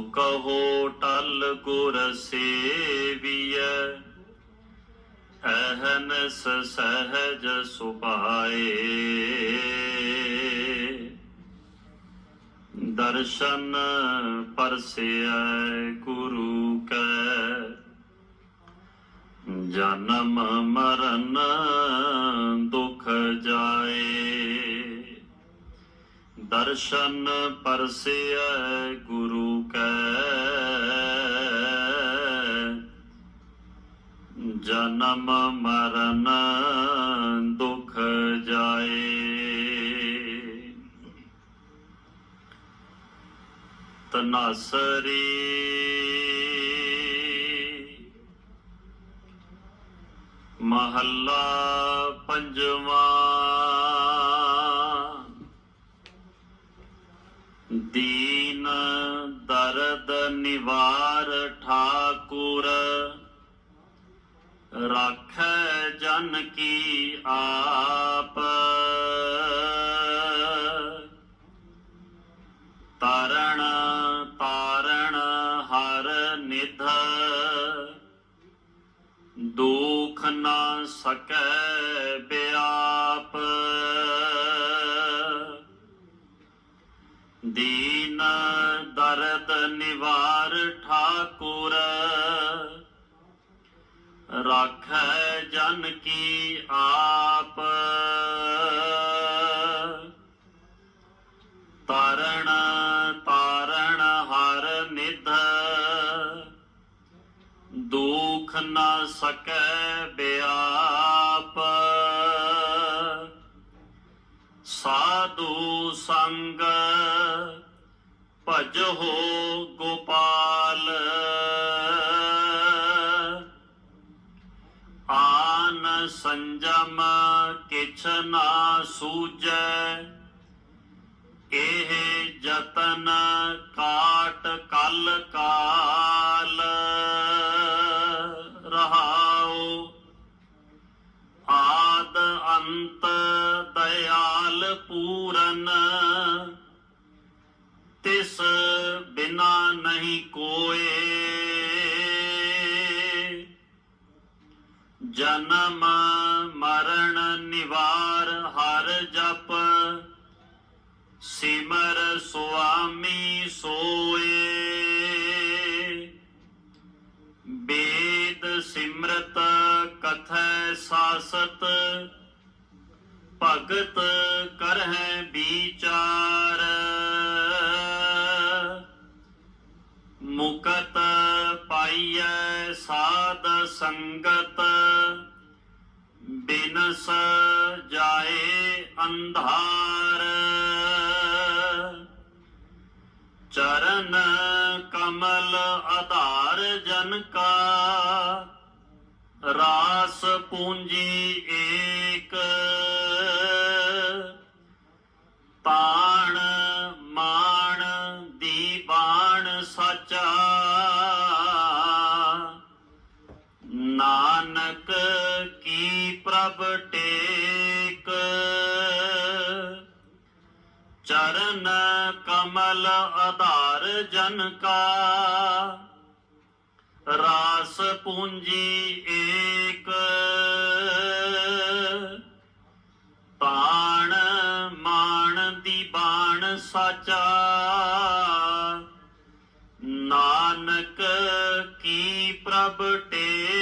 ਕਹੋ ਟਲ ਗੁਰ ਸੇਵੀਐ ਅਹਨਸ ਸਹਜ ਸੁਭਾਏ। ਦਰਸ਼ਨ ਪਰਸਿਐ ਗੁਰੂ ਕੈ ਜਨਮ ਦਰਸ਼ਨ ਪਰਸਿਐ ਗੁਰੂ ਕੈ। ਜਨਮ ਮਰਨ ਦੁਖ ਜਾਏ। ਤਨਾਸਰੀ ਮਹੱਲਾ ਪੰਜਵਾਂ। ਦੀਨ ਦਰਦ ਨਿਵਾਰ ਠਾਕੁਰ, ਰਾਖੈ ਜਨ ਕੀ ਆਪ। ਤਰਣ ਤਾਰਣ ਹਰ ਨਿਧ, ਦੁਖ ਨਾ ਸਕੈ ਬਿਆਪ। ਦੀਨ ਦਰਦ ਨਿਵਾਰ ਠਾਕੁਰ। ਰਾਖੈ ਜਨ ਕੀ ਆਪ। ਤਰਣ ਤਾਰਣ ਹਰ ਨਿਧ। ਦੁਖ ਨਾ ਸਕੈ ਬਿਆਪ। ਸਾਧੂ ਸੰਗ ਭਜੋ ਗੋਪਾਲ। ਆਨ ਸੰਜਮ ਕਿਛ ਨਾ ਸੂਝੈ, ਇਹ ਜਤਨ ਕਾਟ ਕਲ ਕਾਲ। ਰਹਾਉ ਆਦ ਅੰਤ ਦਇਆਲ ਪੂਰਨ ਤਿਸ ਬਿਨਾ ਨਹੀਂ ਕੋਏ। ਜਨਮ, ਮਰਨ, ਨਿਵਾਰ, ਹਰ ਜਪ, ਸਿਮਰ, ਸੁਆਮੀ, ਸੋਏ। ਬੇਦ, ਸਿਮਰਤ, ਕਥੈ, ਸਾਸਤ, ਭਗਤ, ਕਰਹਿ ਵਿਚਾਰ ਸੰਗਤ ਬਿਨਸ ਜਾਏ ਅੰਧਾਰ। ਚਰਨ ਕਮਲ ਆਧਾਰ ਜਨ ਕਾ ਰਾਸ ਪੂੰਜੀ ਏਕ। ਚਰਨ ਕਮਲ ਆਧਾਰ ਜਨ ਕਾ। ਰਾਸ ਪੂੰਜੀ ਏਕ। ਤਾਣ ਮਾਣ ਦੀ ਬਾਣ ਸਾਚਾ। ਨਾਨਕ ਕੀ ਪ੍ਰਭ ਟੇ